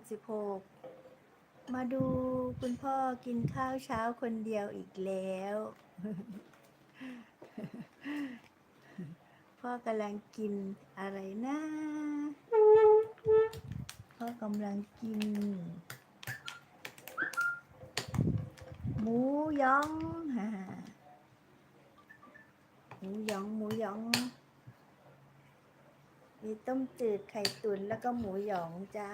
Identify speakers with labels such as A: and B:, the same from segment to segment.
A: 66 มาดูคุณพ่อกินข้าวเช้าคนเดียวอีกแล้ว พ่อกำลังกินอะไรนะ พ่อกำลังกิน หมูยองฮ่าหมูยองหมูยองมีต้มจืดไข่ตุ๋นแล้วก็หมูหยองจ้า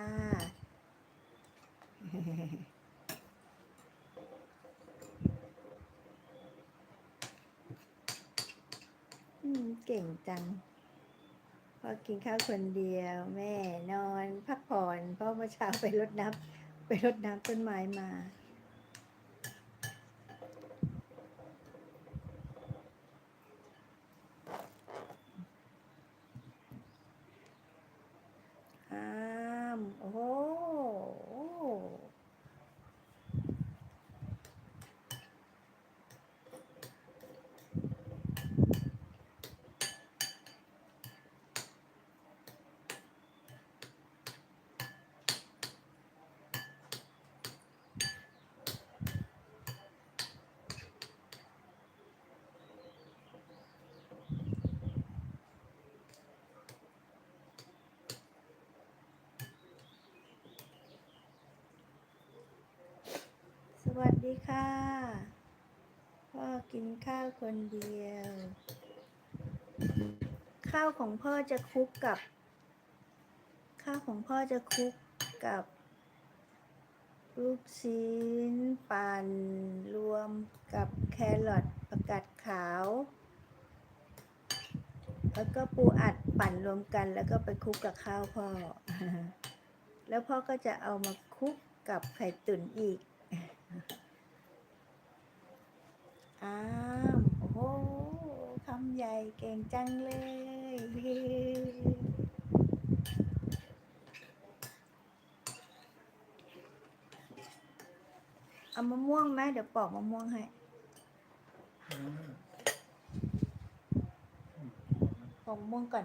A: เก่งจัง พอกินข้าวคนเดียว แม่นอน พักผ่อน เพราะเมื่อเช้าไปรดน้ำไปรดน้ำต้นไม้มา อ้ามโอ้โหสวัส ดีค่ะ พ่อกินข้าวคนเดียว ข้าวของพ่อจะคลุกกับ ข้าวของพ่อจะคลุกกับ ลูกชิ้นปั่นรวมกับแครอทผักกาดขาว แล้วก็ปูอัดปั่นรวมกัน แล้วก็ไปคลุกกับข้าวพ่อ แล้วพ่อก็จะเอามาคลุกกับไข่ตุ๋นอีก อ้าม โอ้โหคำใหญ่เก่งจังเลย เอามะม่วงไหมเดี๋ยวปอกมะม่วงให้ ปอกมะม่วงก่อน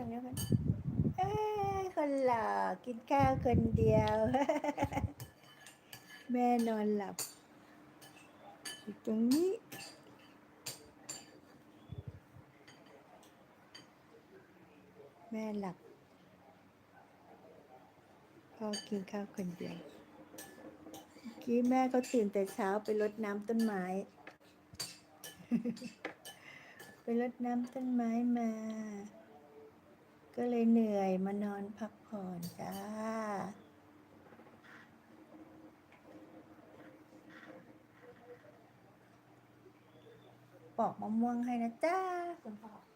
A: จังเนี้ยกันเอ้คนหล่อกินข้าวคนเดียว แม่นอนหลับอยู่ตรงนี้แม่หลับพ่อกินข้าวคนเดียวเมื่อกี้แม่ก็ตื่นแต่เช้าไปรดน้ำต้นไม้ ไปรดน้ำต้นไม้มา ก็เลยเหนื่อยมานอนพักผ่อนจ้า ปอกมะม่วงให้นะจ้าคุณพ่อ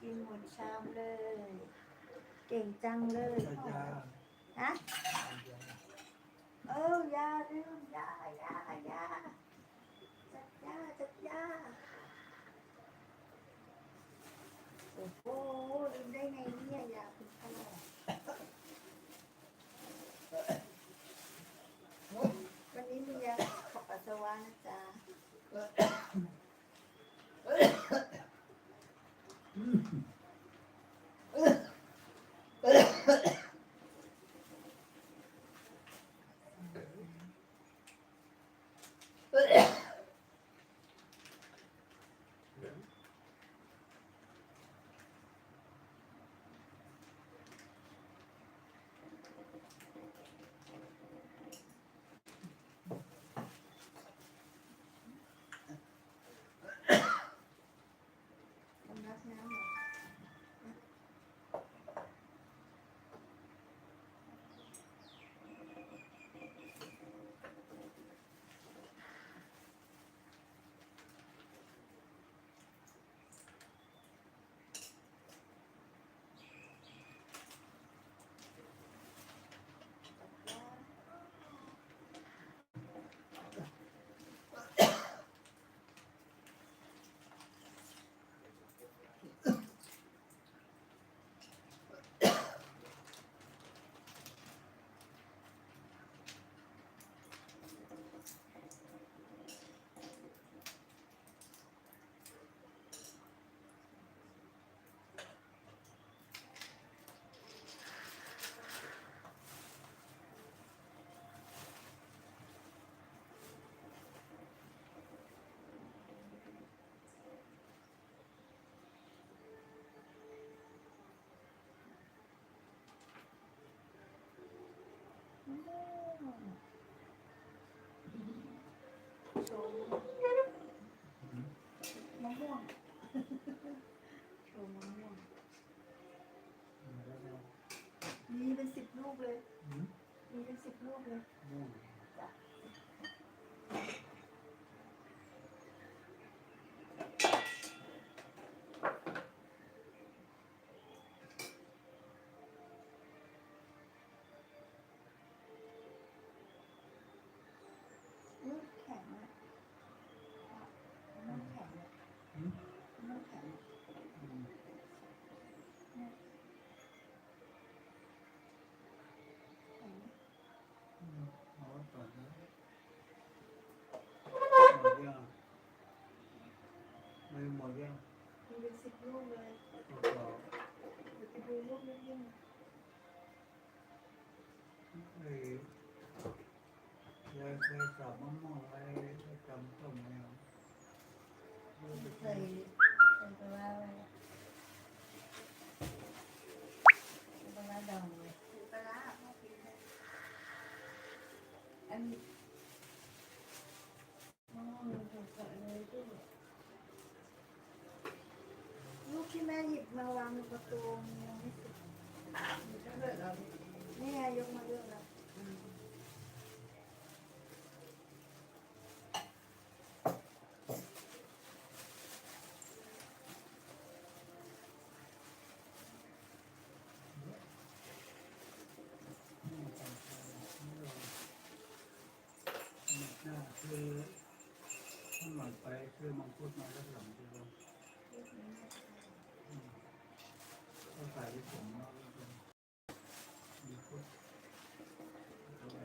A: กินหมดชามเลย เก่งจังเลยพ่อฮะเออยาลืมยายายาจัดยาจัดยาโอ้โหลืมได้ไงเนี่ยยาคุณพ่อวันนี้มียาขับปัสสาวะนะจ๊ะ Mm-hmm. ลูกเลยมีเป็นสิบลูกเลยจ้ะลูกแข็งอะน้ำแข็งอะน้ำแข็งเนี่ยแข็ง
B: ไม่ หมดยัง
A: มีเป็นสิบลูกเลย
B: ต่อ
A: เดี๋ยวไปดูลูกเล่น
B: ไอ้ยายเคยจับมะม่วงไว้จำต้มเนี่ย
A: ๆเคยเคยไปว่าอะไรปลาร้าดองเลยปลาร้าพ่อกินได้อันนี้อ๋อถูกๆเลยลูกลูกที่แมาวางบนประตูยังไม่สุกนี่ไงยกมาเรื่องแล้ว
B: คือข้างหลังไปคือมังคุดมาแล้วหลังเดียวก็ใส่ที่ผมแล้วเป็นมังคุดเอาไป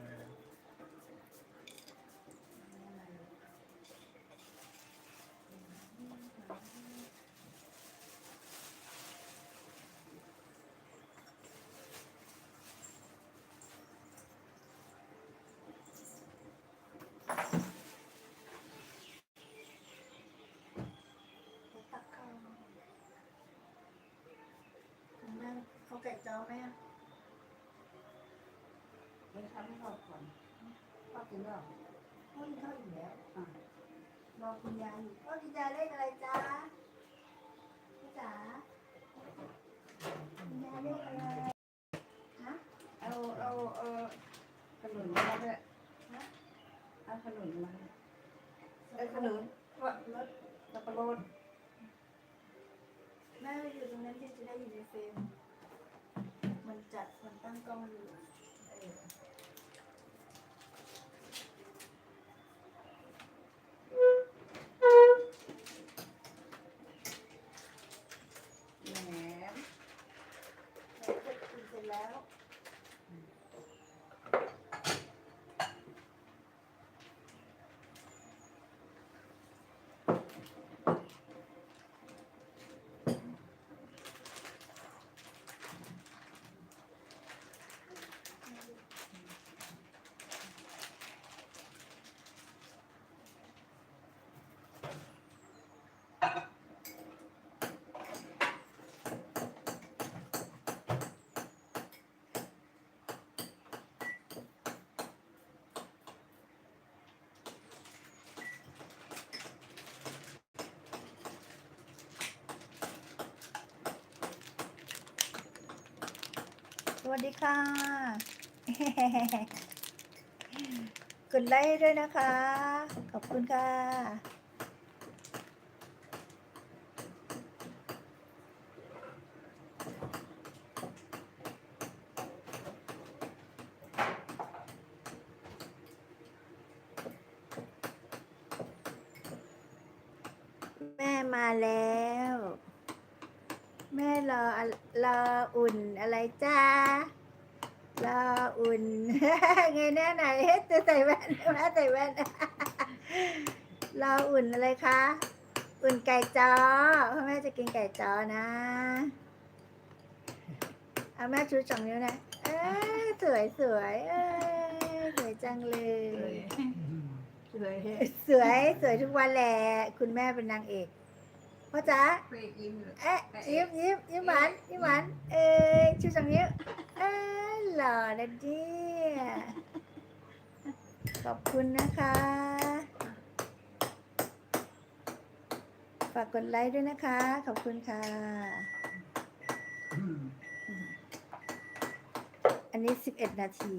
A: ตักข้าวคุณแม่ เขาไก่จ้อไหมอะ
C: ไม่ทำให้เราก่อนพ่อกินแล้ว
A: พ่อกินข้าวอยู่แล้ว
C: อะ
A: รอคุณยายอยู่พ่อกินยายเลขอะไรจ๊ะพี่จ๋าคุณยายเลขอะไรฮะ
C: เอาเอาเอาขนุนมาด้วยเอาขนุนมาเอาขนุนว่ารถแล้วก็รถ
A: แม่ไปอยู่ตรงนั้นที่จะได้อยู่ในเฟรมมันจัดมันตั้งกล้องอยู่เออ
C: แหนม
A: แล้วก็กินเสร็จแล้ว ส วัสดีค่ะ กดไลค์ด้วยนะคะ ขอบคุณค่ะ แม่มาแล้ว แม่รออะรออุ่นอะไรจ้ารออุ่นไงแน่ไหนเฮ้จะใส่แว่นแม่ใส่แว่นรออุ่นอะไรคะอุ่นไก่จ้อพ่อแม่จะกินไก่จ้อนะเอาแม่ชูสองนิ้วนะเอ้ยสวยสวยเอ้ยสวยจังเลย
C: สวย
A: สวยสวยทุกวันแหละคุณแม่เป็นนางเอก พ่อจ๋า
C: เอ๊ะ
A: ยิ้มยิ้มยิ้มหวานยิ้มหวานเอ้ยชูสองนิ้วเอ้ยหล่อนะเดียขอบคุณนะคะ ฝากกดไลค์ด้วยนะคะ ขอบคุณค่ะ
B: อั
A: นนี้สิบเอ็ดนาที